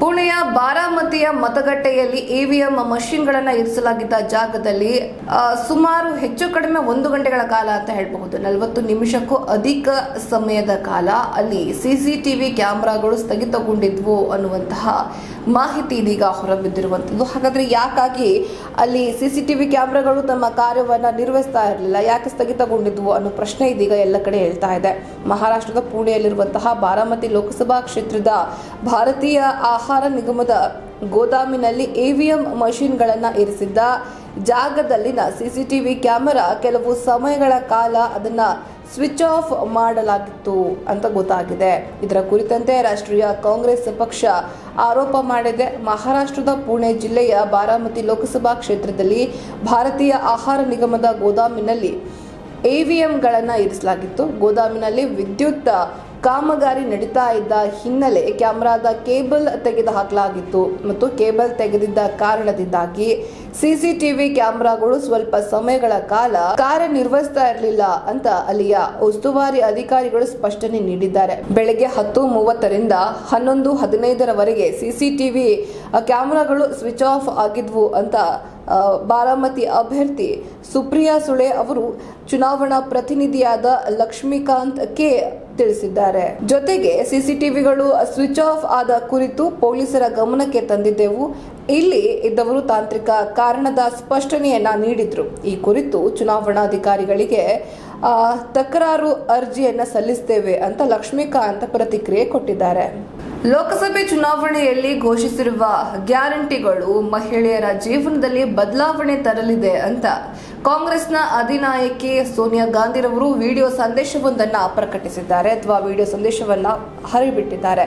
ಪುಣೆಯ ಬಾರಾಮತಿಯ ಮತಗಟ್ಟೆಯಲ್ಲಿ ಇವಿಎಂ ಮಷಿನ್ಗಳನ್ನು ಇರಿಸಲಾಗಿದ್ದ ಜಾಗದಲ್ಲಿ ಸುಮಾರು ಹೆಚ್ಚು ಕಡಿಮೆ ಒಂದು ಗಂಟೆಗಳ ಕಾಲ ಅಂತ ಹೇಳಬಹುದು. ನಲವತ್ತು ನಿಮಿಷಕ್ಕೂ ಅಧಿಕ ಸಮಯದ ಕಾಲ ಅಲ್ಲಿ ಸಿಸಿಟಿವಿ ಕ್ಯಾಮೆರಾಗಳು ಸ್ಥಗಿತಗೊಂಡಿದ್ವು ಅನ್ನುವಂತಹ ಮಾಹಿತಿ ಇದೀಗ ಹೊರಬಿದ್ದಿರುವಂಥದ್ದು ಹಾಗಾದ್ರೆ ಯಾಕಾಗಿ ಅಲ್ಲಿ ಸಿ ಸಿ ಟಿ ವಿ ಕ್ಯಾಮ್ರಾಗಳು ತಮ್ಮ ಕಾರ್ಯವನ್ನು ನಿರ್ವಹಿಸ್ತಾ ಇರಲಿಲ್ಲ? ಯಾಕೆ ಸ್ಥಗಿತಗೊಂಡಿದ್ವು ಅನ್ನೋ ಪ್ರಶ್ನೆ ಇದೀಗ ಎಲ್ಲ ಕಡೆ ಹೇಳ್ತಾ ಇದೆ. ಮಹಾರಾಷ್ಟ್ರದ ಪುಣೆಯಲ್ಲಿರುವಂತಹ ಬಾರಾಮತಿ ಲೋಕಸಭಾ ಕ್ಷೇತ್ರದ ಭಾರತೀಯ ಆಹಾರ ನಿಗಮದ ಗೋದಾಮಿನಲ್ಲಿ ಎವಿಎಂ ಮಷಿನ್ಗಳನ್ನು ಇರಿಸಿದ್ದ ಜಾಗದಲ್ಲಿನ ಸಿಸಿಟಿವಿ ಕ್ಯಾಮೆರಾ ಕೆಲವು ಸಮಯಗಳ ಕಾಲ ಅದನ್ನ ಸ್ವಿಚ್ ಆಫ್ ಮಾಡಲಾಗಿತ್ತು ಅಂತ ಗೊತ್ತಾಗಿದೆ. ಇದರ ಕುರಿತಂತೆ ರಾಷ್ಟ್ರೀಯ ಕಾಂಗ್ರೆಸ್ ಪಕ್ಷ ಆರೋಪ ಮಾಡಿದೆ. ಮಹಾರಾಷ್ಟ್ರದ ಪುಣೆ ಜಿಲ್ಲೆಯ ಬಾರಾಮತಿ ಲೋಕಸಭಾ ಕ್ಷೇತ್ರದಲ್ಲಿ ಭಾರತೀಯ ಆಹಾರ ನಿಗಮದ ಗೋದಾಮಿನಲ್ಲಿ ಎವಿಎಂಗಳನ್ನು ಇರಿಸಲಾಗಿತ್ತು. ಗೋದಾಮಿನಲ್ಲಿ ವಿದ್ಯುತ್ ಕಾಮಗಾರಿ ನಡೀತಾ ಇದ್ದ ಹಿನ್ನೆಲೆ ಕ್ಯಾಮ್ರಾದ ಕೇಬಲ್ ತೆಗೆದು ಹಾಕಲಾಗಿತ್ತು ಮತ್ತು ಕೇಬಲ್ ತೆಗೆದಿದ್ದ ಕಾರಣದಿಂದಾಗಿ ಸಿಸಿಟಿವಿ ಕ್ಯಾಮೆರಾಗಳು ಸ್ವಲ್ಪ ಸಮಯಗಳ ಕಾಲ ಕಾರ್ಯನಿರ್ವಹಿಸ್ತಾ ಇರಲಿಲ್ಲ ಅಂತ ಅಲ್ಲಿಯ ಉಸ್ತುವಾರಿ ಅಧಿಕಾರಿಗಳು ಸ್ಪಷ್ಟನೆ ನೀಡಿದ್ದಾರೆ. ಬೆಳಗ್ಗೆ ಹತ್ತು ಮೂವತ್ತರಿಂದ ಹನ್ನೊಂದು ಹದಿನೈದರವರೆಗೆ ಸಿಸಿಟಿವಿ ಕ್ಯಾಮೆರಾಗಳು ಸ್ವಿಚ್ ಆಫ್ ಆಗಿದ್ವು ಅಂತ ಬಾರಾಮತಿ ಅಭ್ಯರ್ಥಿ ಸುಪ್ರಿಯಾ ಸುಳೆ ಅವರು ಚುನಾವಣಾ ಪ್ರತಿನಿಧಿಯಾದ ಲಕ್ಷ್ಮೀಕಾಂತ್ ಕೆ. ತಿಳಿಸಿದ್ದಾರೆ. ಜೊತೆಗೆ ಸಿಸಿಟಿವಿಗಳು ಸ್ವಿಚ್ ಆಫ್ ಆದ ಕುರಿತು ಪೊಲೀಸರ ಗಮನಕ್ಕೆ ತಂದಿದ್ದೆವು. ಇಲ್ಲಿ ಇದ್ದವರು ತಾಂತ್ರಿಕ ಕಾರಣದ ಸ್ಪಷ್ಟನೆಯನ್ನ ನೀಡಿದ್ರು. ಈ ಕುರಿತು ಚುನಾವಣಾಧಿಕಾರಿಗಳಿಗೆ ತಕರಾರು ಅರ್ಜಿಯನ್ನ ಸಲ್ಲಿಸ್ತೇವೆ ಅಂತ ಲಕ್ಷ್ಮೀಕಾಂತ್ ಪ್ರತಿಕ್ರಿಯೆ ಕೊಟ್ಟಿದ್ದಾರೆ. ಲೋಕಸಭೆ ಚುನಾವಣೆಯಲ್ಲಿ ಘೋಷಿಸಿರುವ ಗ್ಯಾರಂಟಿಗಳು ಮಹಿಳೆಯರ ಜೀವನದಲ್ಲಿ ಬದಲಾವಣೆ ತರಲಿದೆ ಅಂತ ಕಾಂಗ್ರೆಸ್ನ ಅಧಿನಾಯಕಿ ಸೋನಿಯಾ ಗಾಂಧಿರವರು ವಿಡಿಯೋ ಸಂದೇಶವೊಂದನ್ನು ಪ್ರಕಟಿಸಿದ್ದಾರೆ, ಅಥವಾ ವಿಡಿಯೋ ಸಂದೇಶವನ್ನ ಹರಿಬಿಟ್ಟಿದ್ದಾರೆ.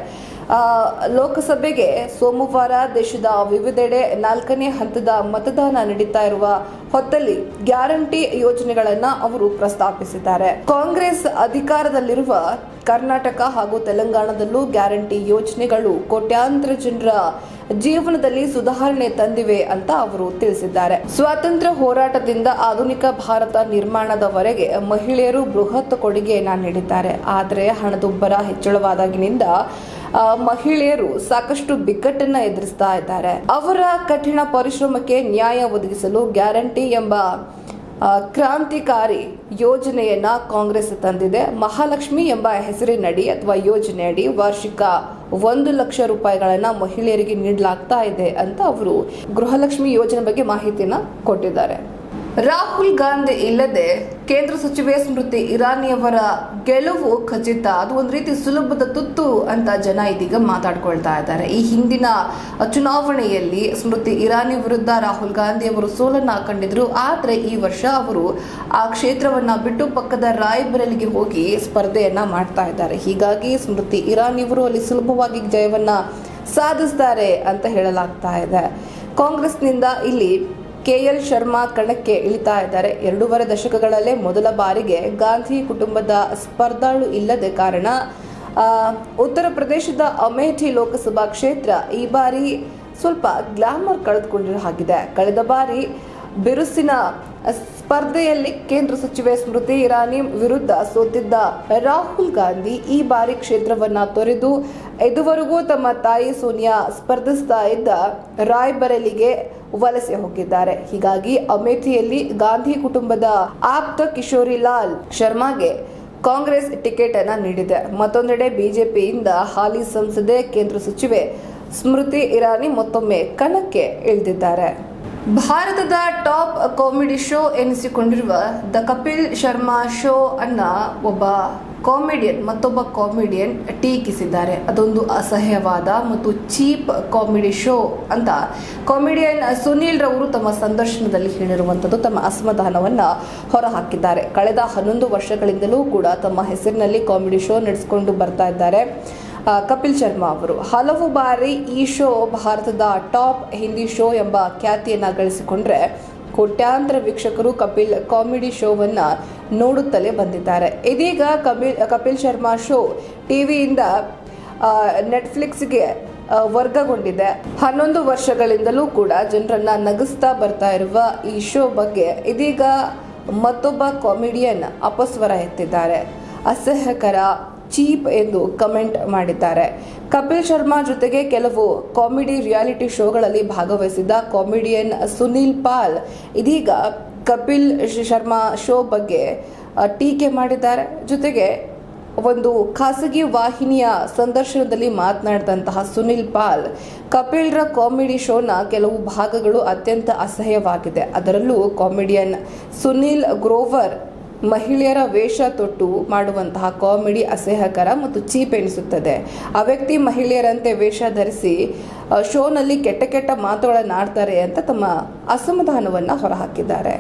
ಲೋಕಸಭೆಗೆ ಸೋಮವಾರ ದೇಶದ ವಿವಿಧೆಡೆ ನಾಲ್ಕನೇ ಹಂತದ ಮತದಾನ ನಡೀತಾ ಇರುವ ಹೊತ್ತಲ್ಲಿ ಗ್ಯಾರಂಟಿ ಯೋಜನೆಗಳನ್ನ ಅವರು ಪ್ರಸ್ತಾಪಿಸಿದ್ದಾರೆ. ಕಾಂಗ್ರೆಸ್ ಅಧಿಕಾರದಲ್ಲಿರುವ ಕರ್ನಾಟಕ ಹಾಗೂ ತೆಲಂಗಾಣದಲ್ಲೂ ಗ್ಯಾರಂಟಿ ಯೋಜನೆಗಳು ಕೋಟ್ಯಾಂತರ ಜನರ ಜೀವನದಲ್ಲಿ ಸುಧಾರಣೆ ತಂದಿವೆ ಅಂತ ಅವರು ತಿಳಿಸಿದ್ದಾರೆ. ಸ್ವಾತಂತ್ರ್ಯ ಹೋರಾಟದಿಂದ ಆಧುನಿಕ ಭಾರತ ನಿರ್ಮಾಣದವರೆಗೆ ಮಹಿಳೆಯರು ಬೃಹತ್ ಕೊಡುಗೆಯನ್ನ ನೀಡಿದ್ದಾರೆ. ಆದರೆ ಹಣದುಬ್ಬರ ಹೆಚ್ಚಳವಾದಾಗಿನಿಂದ ಮಹಿಳೆಯರು ಸಾಕಷ್ಟು ಬಿಕ್ಕಟ್ಟನ್ನ ಎದುರಿಸ್ತಾ ಇದ್ದಾರೆ. ಅವರ ಕಠಿಣ ಪರಿಶ್ರಮಕ್ಕೆ ನ್ಯಾಯ ಒದಗಿಸಲು ಗ್ಯಾರಂಟಿ ಎಂಬ ಕ್ರಾಂತಿಕಾರಿ ಯೋಜನೆಯನ್ನ ಕಾಂಗ್ರೆಸ್ ತಂದಿದೆ. ಮಹಾಲಕ್ಷ್ಮಿ ಎಂಬ ಹೆಸರಿನಡಿ ಅಥವಾ ಯೋಜನೆಯಡಿ ವಾರ್ಷಿಕ ಒಂದು ಲಕ್ಷ ರೂಪಾಯಿಗಳನ್ನ ಮಹಿಳೆಯರಿಗೆ ನೀಡಲಾಗ್ತಾ ಇದೆ ಅಂತ ಅವರು ಗೃಹಲಕ್ಷ್ಮಿ ಯೋಜನೆ ಬಗ್ಗೆ ಮಾಹಿತಿನ ಕೊಟ್ಟಿದ್ದಾರೆ. ರಾಹುಲ್ ಗಾಂಧಿ ಇಲ್ಲದೆ ಕೇಂದ್ರ ಸಚಿವೆ ಸ್ಮೃತಿ ಇರಾನಿಯವರ ಗೆಲುವು ಖಚಿತ. ಅದು ಒಂದು ರೀತಿ ಸುಲಭದ ತುತ್ತು ಅಂತ ಜನ ಇದೀಗ ಮಾತಾಡ್ಕೊಳ್ತಾ ಇದ್ದಾರೆ. ಈ ಹಿಂದಿನ ಚುನಾವಣೆಯಲ್ಲಿ ಸ್ಮೃತಿ ಇರಾನಿ ವಿರುದ್ಧ ರಾಹುಲ್ ಗಾಂಧಿ ಅವರು ಸೋಲನ್ನ ಕಂಡಿದ್ರು. ಆದರೆ ಈ ವರ್ಷ ಅವರು ಆ ಕ್ಷೇತ್ರವನ್ನ ಬಿಟ್ಟು ಪಕ್ಕದ ರಾಯ್ಬರೇಲಿಗೆ ಹೋಗಿ ಸ್ಪರ್ಧೆಯನ್ನ ಮಾಡ್ತಾ ಇದ್ದಾರೆ. ಹೀಗಾಗಿ ಸ್ಮೃತಿ ಇರಾನಿ ಅವರು ಅಲ್ಲಿ ಸುಲಭವಾಗಿ ಜಯವನ್ನ ಸಾಧಿಸ್ತಾರೆ ಅಂತ ಹೇಳಲಾಗ್ತಾ ಇದೆ. ಕಾಂಗ್ರೆಸ್ನಿಂದ ಇಲ್ಲಿ ಕೆಎಲ್ ಶರ್ಮಾ ಕಣಕ್ಕೆ ಇಳಿತಾ ಇದ್ದಾರೆ. ಎರಡೂವರೆ ದಶಕಗಳಲ್ಲೇ ಮೊದಲ ಬಾರಿಗೆ ಗಾಂಧಿ ಕುಟುಂಬದ ಸ್ಪರ್ಧಾಳು ಇಲ್ಲದೆ ಕಾರಣ ಉತ್ತರ ಪ್ರದೇಶದ ಅಮೇಠಿ ಲೋಕಸಭಾ ಕ್ಷೇತ್ರ ಈ ಬಾರಿ ಸ್ವಲ್ಪ ಗ್ಲಾಮರ್ ಕಳೆದುಕೊಂಡಿರೋ ಹಾಗಿದೆ. ಕಳೆದ ಬಾರಿ ಬಿರುಸಿನ ಸ್ಪರ್ಧೆಯಲ್ಲಿ ಕೇಂದ್ರ ಸಚಿವೆ ಸ್ಮೃತಿ ಇರಾನಿ ವಿರುದ್ಧ ಸೋತಿದ್ದ ರಾಹುಲ್ ಗಾಂಧಿ ಈ ಬಾರಿ ಕ್ಷೇತ್ರವನ್ನ ತೊರೆದು ಇದುವರೆಗೂ ತಮ್ಮ ತಾಯಿ ಸೋನಿಯಾ ಸ್ಪರ್ಧಿಸ್ತಾ ಇದ್ದ ರಾಯ್ಬರೇಲಿಗೆ ವಲಸೆ ಹೋಗಿದ್ದಾರೆ. ಹೀಗಾಗಿ ಅಮೇಥಿಯಲ್ಲಿ ಗಾಂಧಿ ಕುಟುಂಬದ ಆಪ್ತ ಕಿಶೋರಿ ಲಾಲ್ ಶರ್ಮಾಗೆ ಕಾಂಗ್ರೆಸ್ ಟಿಕೆಟ್ ಅನ್ನ ನೀಡಿದೆ. ಮತ್ತೊಂದೆಡೆ ಬಿಜೆಪಿಯಿಂದ ಹಾಲಿ ಸಂಸದೆ, ಕೇಂದ್ರ ಸಚಿವೆ ಸ್ಮೃತಿ ಇರಾನಿ ಮತ್ತೊಮ್ಮೆ ಕಣಕ್ಕೆ ಇಳಿದಿದ್ದಾರೆ. ಭಾರತದ ಟಾಪ್ ಕಾಮಿಡಿ ಶೋ ಎನಿಸಿಕೊಂಡಿರುವ ದ ಕಪಿಲ್ ಶರ್ಮಾ ಶೋ ಅನ್ನ ಒಬ್ಬ ಕಾಮಿಡಿಯನ್, ಮತ್ತೊಬ್ಬ ಕಾಮಿಡಿಯನ್ ಟೀಕಿಸಿದ್ದಾರೆ. ಅದೊಂದು ಅಸಹ್ಯವಾದ ಮತ್ತು ಚೀಪ್ ಕಾಮಿಡಿ ಶೋ ಅಂತ. ಕಾಮಿಡಿಯನ್ ಸುನೀಲ್ ರವರು ತಮ್ಮ ಸಂದರ್ಶನದಲ್ಲಿ ಹೇಳಿರುವಂಥದ್ದು ತಮ್ಮ ಅಸಮಾಧಾನವನ್ನು ಹೊರಹಾಕಿದ್ದಾರೆ. ಕಳೆದ ಹನ್ನೊಂದು ವರ್ಷಗಳಿಂದಲೂ ಕೂಡ ತಮ್ಮ ಹೆಸರಿನಲ್ಲಿ ಕಾಮಿಡಿ ಶೋ ನಡೆಸಿಕೊಂಡು ಬರ್ತಾ ಇದ್ದಾರೆ ಕಪಿಲ್ ಶರ್ಮಾ ಅವರು. ಹಲವು ಬಾರಿ ಈ ಶೋ ಭಾರತದ ಟಾಪ್ ಹಿಂದಿ ಶೋ ಎಂಬ ಖ್ಯಾತಿಯನ್ನು ಗಳಿಸಿಕೊಂಡ್ರೆ ಕೋಟ್ಯಾಂತರ ವೀಕ್ಷಕರು ಕಪಿಲ್ ಕಾಮಿಡಿ ಶೋವನ್ನ ನೋಡುತ್ತಲೇ ಬಂದಿದ್ದಾರೆ. ಇದೀಗ ಕಪಿಲ್ ಕಪಿಲ್ ಶರ್ಮಾ ಶೋ ಟಿವಿಯಿಂದ ನೆಟ್ಫ್ಲಿಕ್ಸ್ಗೆ ವರ್ಗಗೊಂಡಿದೆ. ಹನ್ನೊಂದು ವರ್ಷಗಳಿಂದಲೂ ಕೂಡ ಜನರನ್ನ ನಗಿಸ್ತಾ ಬರ್ತಾ ಇರುವ ಈ ಶೋ ಬಗ್ಗೆ ಇದೀಗ ಮತ್ತೊಬ್ಬ ಕಾಮಿಡಿಯನ್ ಅಪಸ್ವರ ಎತ್ತಿದ್ದಾರೆ. ಅಸಹ್ಯಕರ ಚೀಪ್ ಎಂದು ಕಮೆಂಟ್ ಮಾಡಿದ್ದಾರೆ. ಕಪಿಲ್ ಶರ್ಮಾ ಜೊತೆಗೆ ಕೆಲವು ಕಾಮಿಡಿ ರಿಯಾಲಿಟಿ ಶೋಗಳಲ್ಲಿ ಭಾಗವಹಿಸಿದ್ದ ಕಾಮಿಡಿಯನ್ ಸುನಿಲ್ ಪಾಲ್ ಇದೀಗ ಕಪಿಲ್ ಶರ್ಮಾ ಶೋ ಬಗ್ಗೆ ಟೀಕೆ ಮಾಡಿದ್ದಾರೆ. ಜೊತೆಗೆ ಒಂದು ಖಾಸಗಿ ವಾಹಿನಿಯ ಸಂದರ್ಶನದಲ್ಲಿ ಮಾತನಾಡಿದಂತಹ ಸುನಿಲ್ ಪಾಲ್, ಕಪಿಲ್ರ ಕಾಮಿಡಿ ಶೋನ ಕೆಲವು ಭಾಗಗಳು ಅತ್ಯಂತ ಅಸಹ್ಯವಾಗಿದೆ. ಅದರಲ್ಲೂ ಕಾಮಿಡಿಯನ್ ಸುನಿಲ್ ಗ್ರೋವರ್ ಮಹಿಳೆಯರ ವೇಷ ತೊಟ್ಟು ಮಾಡುವಂತಹ ಕಾಮಿಡಿ ಅಸಹ್ಯಕರ ಮತ್ತು ಚೀಪ್ ಎನಿಸುತ್ತದೆ. ಆ ವ್ಯಕ್ತಿ ಮಹಿಳೆಯರಂತೆ ವೇಷ ಧರಿಸಿ ಶೋನಲ್ಲಿ ಕೆಟ್ಟ ಕೆಟ್ಟ ಮಾತುಗಳನ್ನು ಆಡ್ತಾರೆ ಅಂತ ತಮ್ಮ ಅಸಮಾಧಾನವನ್ನು ಹೊರಹಾಕಿದ್ದಾರೆ.